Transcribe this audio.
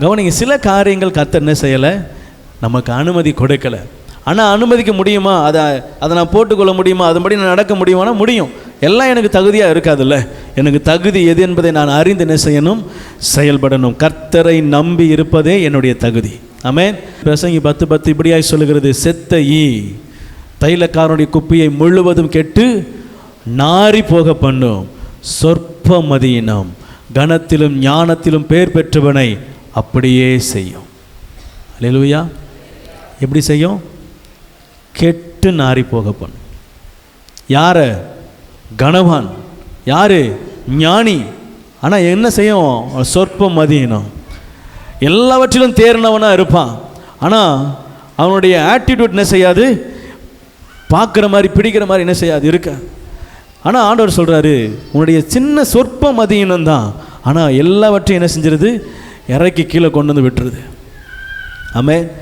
கவனிங்க சில காரியங்கள் கத்த என்ன செய்யலை? நமக்கு அனுமதி கொடுக்கலை. ஆனால் அனுமதிக்க முடியுமா? அதை அதை நான் போட்டுக்கொள்ள முடியுமா? அதன்படி நான் நடக்க முடியுமானா முடியும். எல்லாம் எனக்கு தகுதியாக இருக்காதுல்ல. எனக்கு தகுதி எது என்பதை நான் அறிந்து என்ன செய்யணும்? செயல்படணும். கர்த்தரை நம்பி இருப்பதே என்னுடைய தகுதி. ஆமேன். பிரசங்கி பத்து பத்து இப்படியாய் சொல்லுகிறது செத்த ஈ தைலக்காரனுடைய குப்பியை முழுவதும் கெட்டு நாரி போக பண்ணும். சொற்ப மதியினம் கனத்திலும் ஞானத்திலும் பேர் பெற்றவனை அப்படியே செய்யும். அல்லேலூயா எப்படி செய்யும்? கெட்டு நாறி போக பண்ணும் யார? கணவான் யார்? ஞானி. ஆனால் என்ன செய்யும்? சொற்ப மதியினம். எல்லாவற்றிலும் தேர்னவனாக இருப்பான். ஆனால் அவனுடைய ஆட்டிடியூட் என்ன செய்யாது? பார்க்குற மாதிரி பிடிக்கிற மாதிரி என்ன செய்யாது? இருக்க. ஆனால் ஆண்டவர் சொல்கிறாரு உன்னுடைய சின்ன சொற்ப மதியினம் தான் ஆனால் எல்லாவற்றையும் என்ன செஞ்சிருது? இறக்கி கீழே கொண்டு வந்து விட்டுருது. ஆமே